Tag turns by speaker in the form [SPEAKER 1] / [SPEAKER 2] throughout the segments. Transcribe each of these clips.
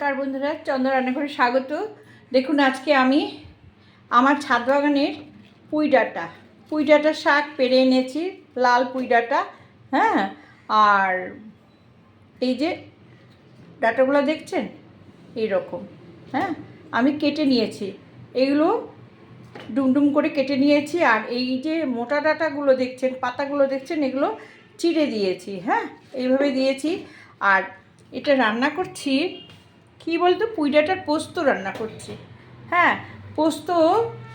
[SPEAKER 1] নমস্কার বন্ধুরা চন্দ্র রান্নাঘরে স্বাগত। দেখুন, আজকে আমি আমার ছাদ বাগানের পুঁই ডাঁটা, পুঁই ডাঁটার শাক পেরে এনেছি, লাল পুঁই ডাঁটা হ্যাঁ? আর এই যে ডাঁটাগুলো দেখছেন? এইরকম হ্যাঁ? আমি কেটে নিয়েছি। এগুলো ডুমডুম করে কেটে নিয়েছি, আর এই যে মোটা ডাঁটাগুলো দেখছেন, পাতাগুলো দেখছেন, এগুলো চিড়ে দিয়েছি হ্যাঁ? এইভাবে দিয়েছি, আর এটা রান্না করছি কি বলতো, পুইডাটার পোস্ত রান্না করছি। হ্যাঁ পোস্ত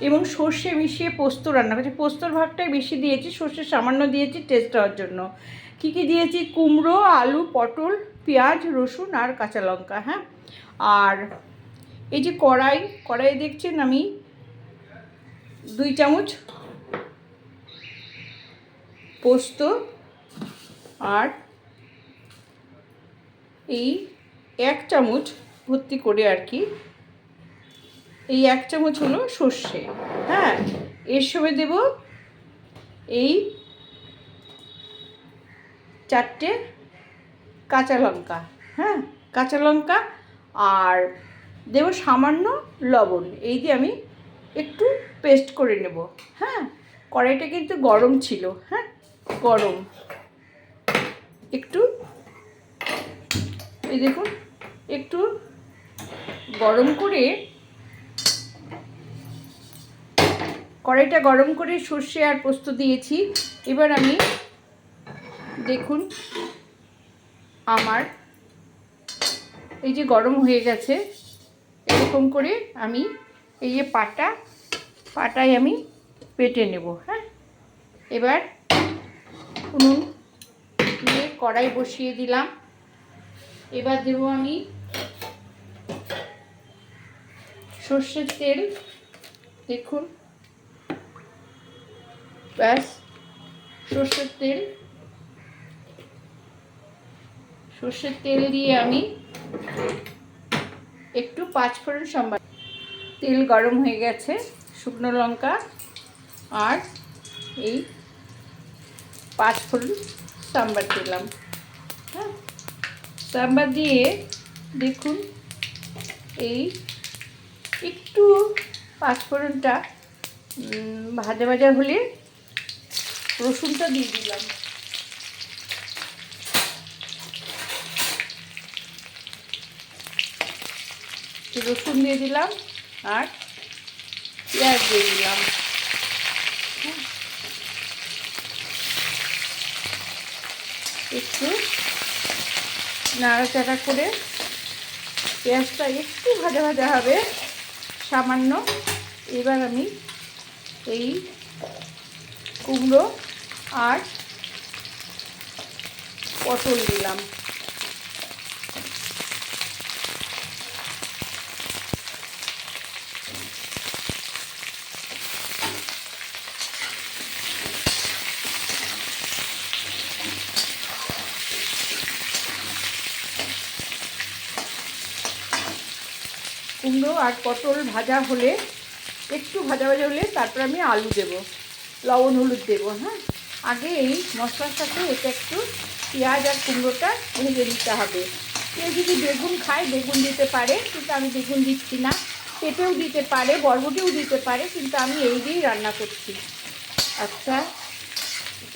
[SPEAKER 1] এবং সর্ষে মিশিয়ে পোস্ত রান্না করছি। পোস্তর ভাগটাই বেশি দিয়েছি, সর্ষে সামান্য দিয়েছি টেস্ট হওয়ার জন্য। কী কী দিয়েছি? কুমড়ো, আলু, পটল, পেঁয়াজ, রসুন আর কাঁচা লঙ্কা হ্যাঁ? আর এই যে কড়াই কড়াই দেখছেন আমি দুই চামচ পোস্ত আর এই এক চামচ ভর্তি করে আর কি। এই এক চামচ হলো সর্ষে। হ্যাঁ এর সঙ্গে দেব এই চারটে কাঁচা লঙ্কা। হ্যাঁ কাঁচা লঙ্কা আর দেব সামান্য লবণ। এই দিয়ে আমি একটু পেস্ট করে নেব। হ্যাঁ কড়াইটা কিন্তু গরম ছিল। হ্যাঁ গরম। একটু, এই দেখুন, একটু গরম করে, কড়াইটা গরম করে সর্ষে আর পোস্ত দিয়েছি। এবার আমি দেখুন আমার এই যে গরম হয়ে গেছে, এরকম করে আমি এই যে পাটা, পাটায় আমি পেটে নেব হ্যাঁ? এবার উনুন দিয়ে কড়াই বসিয়ে দিলাম। এবার দেব আমি সর্ষের তেল, দেখুন। ব্যাস, সর্ষের তেল। সর্ষের তেল দিয়ে আমি একটু পাঁচ পাঁচফোড়ন সম্বার তেল গরম হয়ে গেছে, শুকনো লঙ্কা আর এই পাঁচ পাঁচফোড়ন সাম্বার দিলাম। হ্যাঁ সাম্বার দিয়ে দেখুন, এই একটু পাঁচফোড়নটা ভাজা ভাজা হলে রসুনটা দিয়ে দিলাম রসুন দিয়ে দিলাম আর পেঁয়াজ দিয়ে দিলাম। একটু নাড়াচাড়া করে পেঁয়াজটা একটু ভাজা ভাজা হবে সামান্য। এবার আমি এই কুমড়ো আর পটল দিলাম। কুমড়ো আর পটল ভাজা হলে, একটু ভাজা ভাজা হলে তারপর আমি আলু দেব, লবণ, হলুদ দেবো হ্যাঁ? আগে এই মশলার সাথে এটা একটু পেঁয়াজ আর কুমড়োটা ভেজে নিতে হবে। কেউ যদি বেগুন খায়, বেগুন দিতে পারে, কিন্তু আমি বেগুন দিচ্ছি না। পেঁপেও দিতে পারে, বরবটিও দিতে পারে, কিন্তু আমি এই দিয়েই রান্না করছি। আচ্ছা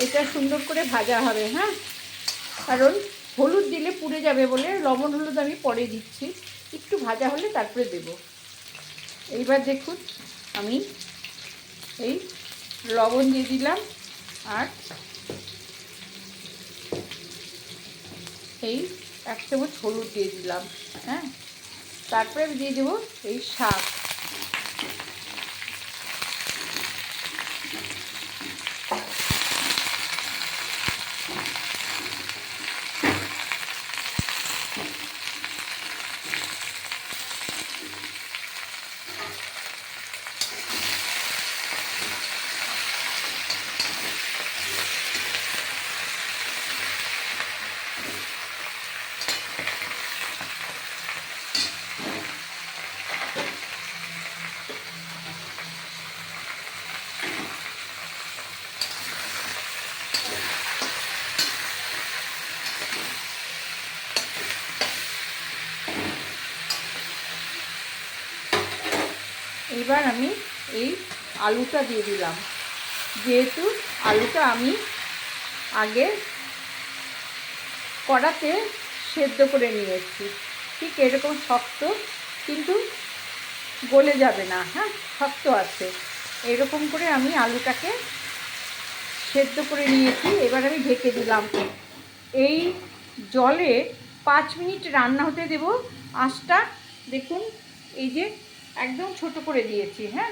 [SPEAKER 1] এটা সুন্দর করে ভাজা হবে হ্যাঁ? কারণ হলুদ দিলে পুড়ে যাবে বলে, লবণ, হলুদ আমি পরে দিচ্ছি। একটু ভাজা হলে তারপরে দেব। এইবার দেখুন, আমি এই লবণ দিয়ে দিলাম আর এই এক চামচ হলুদ দিয়ে দিলাম হ্যাঁ? তারপরে আমি দিয়ে দেবো এই শাক। এবার আমি এই আলুটা দিয়ে দিলাম। যেহেতু আলুটা আমি আগে কড়াতে সেদ্ধ করে নিয়েছি। ঠিক এরকম শক্ত, কিন্তু গলে যাবে না হ্যাঁ? শক্ত আছে। এরকম করে আমি আলুটাকে সেদ্ধ করে নিয়েছি। এবার আমি ঢেকে দিলাম। এই জলে পাঁচ মিনিট রান্না হতে দেব। আঁচটা দেখুন, এই যে একদম ছোট করে দিয়েছি হ্যাঁ?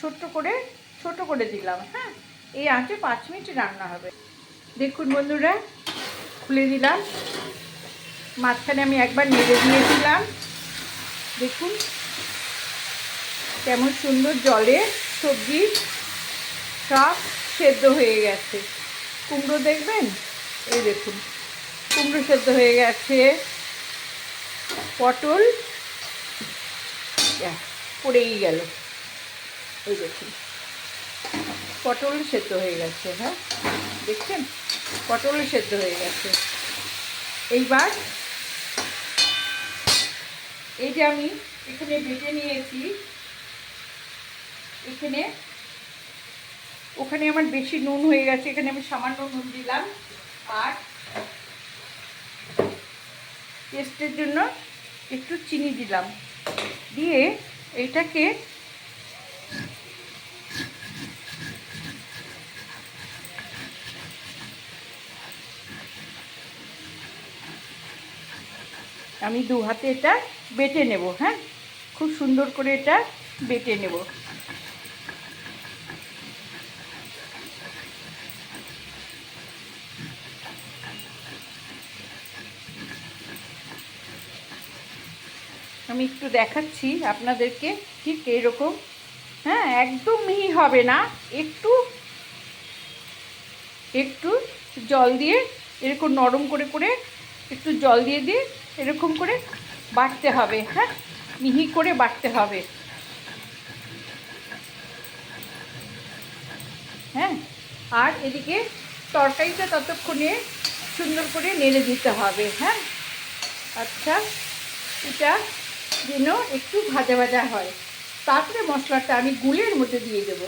[SPEAKER 1] ছোট্ট করে, ছোট করে দিলাম হ্যাঁ? এই আঁচে পাঁচ মিনিট রান্না হবে। দেখুন বন্ধুরা, খুলে দিলাম। মাঝখানে আমি একবার নেড়ে দিয়েছিলাম দেখুন কেমন সুন্দর জলে সবজি সব সেদ্ধ হয়ে গেছে। কুমড়ো দেখবেন? এই দেখুন, কুমড়ো সেদ্ধ হয়ে গেছে। পটল পড়েই গেল। এই দেখুন, পটল সেদ্ধ হয়ে গেছে হ্যাঁ? দেখছেন? পটল সেদ্ধ হয়ে গেছে। এইবার এই যে আমি এখানে বেটে নিয়েছি, এখানে ওখানে আমার বেশি নুন হয়ে গেছে, এখানে আমি সামান্য নুন দিলাম। আর টেস্টের জন্য একটু চিনি দিলাম। দিয়ে এটাকে আমি দু হাতে এটা বেটে নেব হ্যাঁ? খুব সুন্দর করে এটা বেটে নেব। আমি একটু দেখাচ্ছি আপনাদেরকে ঠিক এইরকম। হ্যাঁ একদম মিহি হবে না। একটু একটু জল দিয়ে এরকম নরম করে করে একটু জল দিয়ে দিয়ে এরকম করে বাটতে হবে। হ্যাঁ মিহি করে বাটতে হবে। হ্যাঁ আর এদিকে তরকারিটা ততক্ষণে সুন্দর করে নেড়ে দিতে হবে। হ্যাঁ আচ্ছা এটা যেন একটু ভাজা ভাজা হয়। তারপরে মশলাটা আমি গুলের মধ্যে দিয়ে দেবো।